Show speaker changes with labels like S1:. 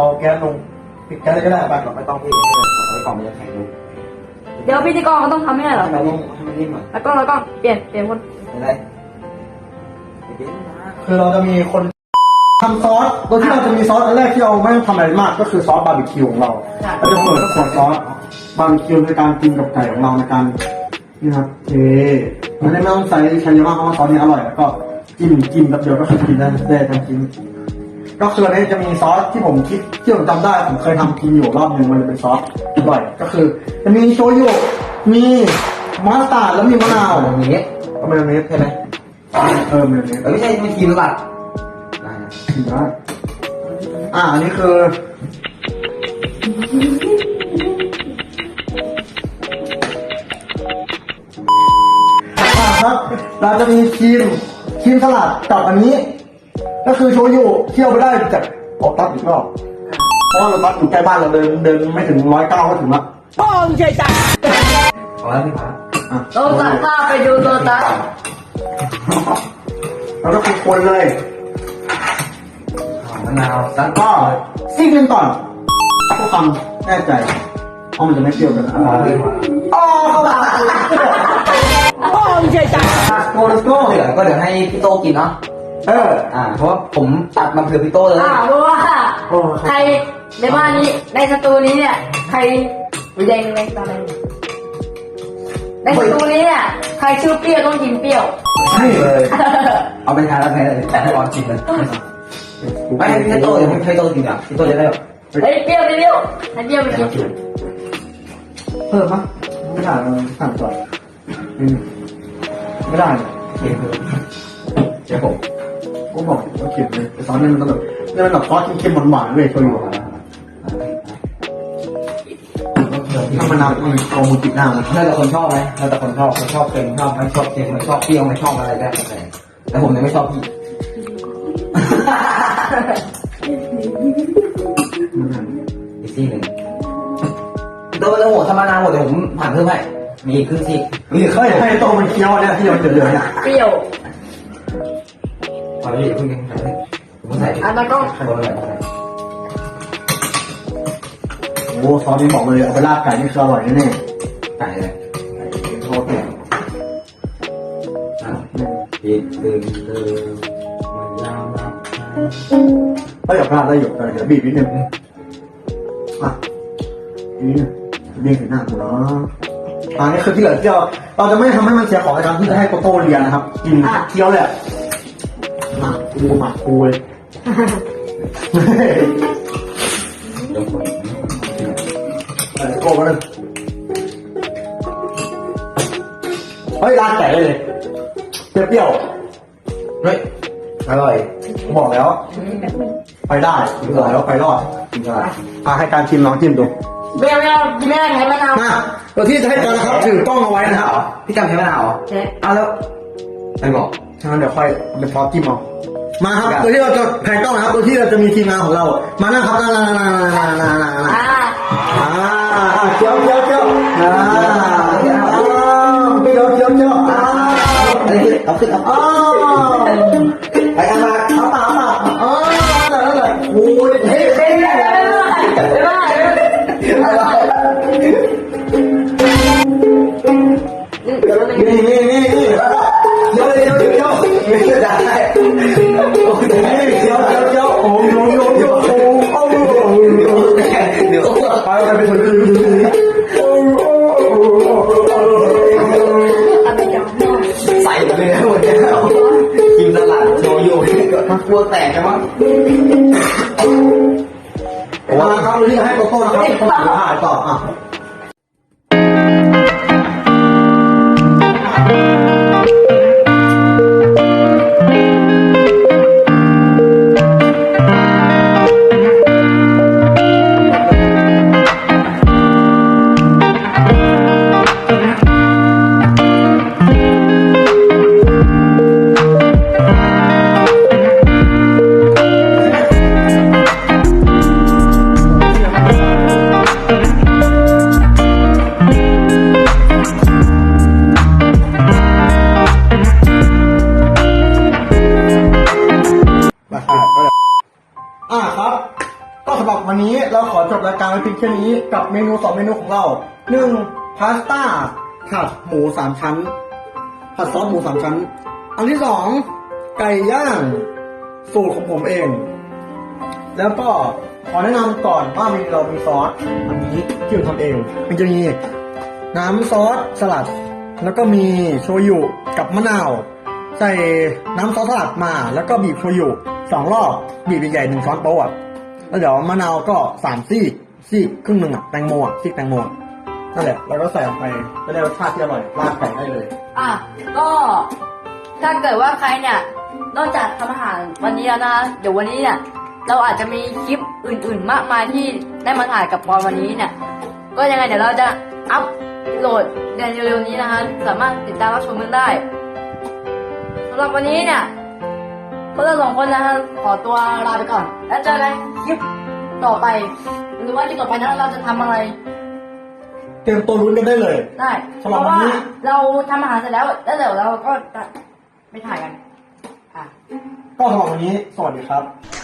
S1: บาแก๊สลงปิดแก๊สเลยก็ได้ไป
S2: เราไม่ต้องพี่เอาไว้ก่อนมันจะแข็งลูก
S3: เดี๋ยวพิธีกรเขาต้องทำไม่ได้เหรอ
S2: ให้มันนิ่มให้มันนิ่มหน่อย
S3: แล้วก็แล้วก็เปลี่ยนเปลี่ยนคน
S2: อะไรเดี๋ยวนะ
S1: คือเราจะมีคนทำซอส โดยที่เราจะมีซอสอันแรกที่เราไม่ต้องทำอะไรมาก ก็คือซอสบาร์บีคิวของเราเราจะเปิดขวดซอสบาร์บีคิวในการกินกับไก่ของเราในการนี่ครับเทมันไม่ต้องใส่ใช้เยอะมากเพราะว่าซอสนี้อร่อยแล้วก็จิ้มจิ้มแป๊บเดียวก็คือกินได้ได้ทั้งชิ้น ก็คืออันนี้จะมีซอสที่ผมคิดที่ผมจำได้ผมเคยทำกินอยู่รอบหนึงมันจะเป็นซอสอร่อยก็คือจะมีโชยุมีมัสตาร์ดแล้วมีมะนาว
S2: อย่างนี้
S1: ก็มายองเนส
S2: ใช่ไหม
S1: เออมายองเนส
S2: เออไม่ใช่ไม่ทีมหลักได้นะ
S1: ถือว่าอ่าอันนี้คืออ่าครับเราจะมีครีมครีมสลัดกับอันนี้ ก็คือโชยุเที่ยวไปได้จากโอตัสอีกรอบเพราะว่าโอตัสอยู่ใกล้บ้านเราเดินเดินไม่ถึงร้อยเก้าก็ถึงละ
S2: เอาแล้วพี่ฟ้า
S1: อะ
S3: โลตัสถ้าไปดูโลตัส
S1: แล้วก็คนๆเลย
S2: มะนาวซัน
S1: ก็ซิ่งกันก่อนเพื่อความแน่ใจเพราะมันจะไม่เปรี้ยวกันนะ
S2: เอาพี่ฟ้า
S1: อ๋อโอ้ไม่ใช่จ้าโกลโก้
S2: ก็เดี๋ยวก็เดี๋ยวให้พี่โตกินเนาะ
S1: เออ
S2: อ่า เพราะว่าผมตัดมาเผื่อพี่โตเลย
S3: อ่าเพราะว่า
S1: โอ้ครับ
S3: ใครในบ้านนี้ในสตูนี้เนี่ย ใครวิจัยในตอนนั้นในสตูนี้เนี่ยใครชื่อเปรี้ยวต้องกินเปรี้ยว
S2: ใช่เลย เอาไปทานแล้วไงเลยแต่ให้ร้อนกินเลยไม่ให้พี่โตเดี๋ยวให้พี่โตกินอะพี่โตจะได้แบบ
S3: เฮ้ยเปรี้ยวไปเปรี้ยวให้เปรี้ยวไปกิน
S1: เพิ่มปะไม่ได้มันสั่งก่อนอืมไม่ได้
S2: เค็มเดี๋ยวผม
S1: กูบอกว่าเขียนเลยแต่ซอสเนี่ยมันต้องแบบนี่มันแบบซอสเค็มๆหวานๆเลยโชยุถ้ามะนาวมันเอามือปิหน้ามัน
S2: แล้วแต่คนชอบไหมแล้วแต่คนชอบคนชอบเค็มชอบไม่ชอบเค็มไม่ชอบเปรี้ยวไม่ชอบอะไรได้แต่แต่ผมเนี่ยไม่ชอบพี่อีกซี่หนึ่งโดนแล้วโหธรรมดาหมดเดี๋ยวผมผ่านเพิ่มให้มีอีกครึ่งซี่
S1: นี่เคยให้โตมันเคี้ยวเนี่ยที่มันเหลือๆเนี่ย
S3: เปรี้ยว
S2: พอแล้วอย่าเพิ่งยังใส่ผมใส่
S3: อันนั้นก็
S2: โดนอะไร
S1: โอ้ซอสนี้บอกเลยเอาไปราดไก่นี่คืออร่อยแน่
S2: ไก่เลย
S1: ๆโทษเนี่ย
S2: ปิดตื่นตื่นมันยาวนะ
S1: ถ้าอยากราดได้อยู่แต่เดี๋ยวบีบนิดนึงอะนี่เรียงถึงหน้ากูเนาะอันนี้คือที่เหลือที่เราเราจะไม่ทำให้มันเสียของในการที่จะให้โตโต้เรียนนะครับกินเคี้ยวเลยอะหมั กกูหมักกูเลย
S2: เดี๋ยวผม
S1: เออโก้มาเลยเฮ้ยราดไก่ได้เลยเปรี้ยว
S2: เฮ้ยอร่อย
S1: ๆผมบอกแล้ว ไปได้บอกแล้วไปรอด
S2: กินอะไร
S1: พาให้การชิมลองจิ้มดู
S3: ไม่เอาไม่เอากินไม่ได้ไงมะนาว
S1: มาตัวที่จะให้การนะครับถือกล้องเอาไว้นะครับ
S2: พี่จำใช้มะนาวเหรอ
S3: ใช่
S2: เอาแล้วไม่บอก
S1: ฉะนั้นเดี๋ยวค่อยเป็นซอสจิ้มเอา มาครับโดยที่เราจะแพนกล้องนะครับโดยที่เราจะมีทีมงานของเรา มานั่งครับนั่งนั่งนั่งนั่งนั่งนั่งนั่ง
S3: อ่า
S1: อ่าอ่าเคี้ยวเคี้ยวเคี้ยวอ่าอ่าเคี้ยวเคี้ยวเคี้ยวอ่า
S2: อันนี้เอาขึ้นเอา
S1: อ่า
S2: ไปเอามา
S1: เอาปากเอาปากอ่านั่นแหละนั่นแหละโอ้ยเฮ้ยเฮ้ยเฮ้ย
S3: ไม่ได้ไม่ได้เดี๋ยวเรา
S1: นี่นี่นี่นี่เคี้ยวเลยเคี้ยวเคี้ยว
S2: ไม่ได้ มันกลัวแตกกันมั้ง
S1: มาครับวันนี้ให้โตโต้นะครับเป็นคนถืออาหารต่ออะ จบรายการไว้เพียงแค่นี้กับเมนูสองเมนูของเราหนึ่งพาสต้าผัดหมูสามชั้น ผัดซอสหมูสามชั้น อันที่สองไก่ย่างสูตรของผมเอง แล้วก็ขอแนะนำก่อนว่ามีเรามีซอสอันนี้ที่ผมทำเอง มันจะมีน้ำซอสสลัด แล้วก็มีโชยุกับมะนาว ใส่น้ำซอสสลัดมา แล้วก็บีบโชยุสองรอบบีบใหญ่ๆหนึ่งช้อนโต๊ะ แล้วเดี๋ยวมะนาวก็สามซีกซีกครึ่งหนึ่งอะแตงโมอะซีกแตงโมอะนั่นแหละแล้วก็ใส่ลงไปจะได้รสชาติที่อร่อยราดไก่ได้เลย
S3: อะก็ถ้าเกิดว่าใครเนี่ย นอกจากทำอาหารวันนี้แล้วนะ เดี๋ยววันนี้เนี่ย เราอาจจะมีคลิปอื่นๆ มากมายที่ได้มาถ่ายกับปอนวันนี้เนี่ย ก็ยังไงเดี๋ยวเราจะอัพโหลดในเร็วๆนี้นะคะ สามารถติดตามรับชมกันได้สำหรับวันนี้เนี่ย พวกเราสองคนนะคะขอตัวลาไปก่อน แล้วเจอกันคลิปต่อไป หรือว่าคลิปต่อไปนั้นเราจะทำอะไร
S1: เตรียมตัวลุ้นกันได้เลย
S3: ได้
S1: สำ
S3: เพ
S1: หรับ
S3: ราะ
S1: วัน
S3: ว่า
S1: นี้
S3: เราทำอาหารเสร็จแล้ว แล้วเดี๋ยวเราก็จะไปถ่ายกัน อะ
S1: ก็สำหรับวันนี้ สวัสดีครับ
S3: ส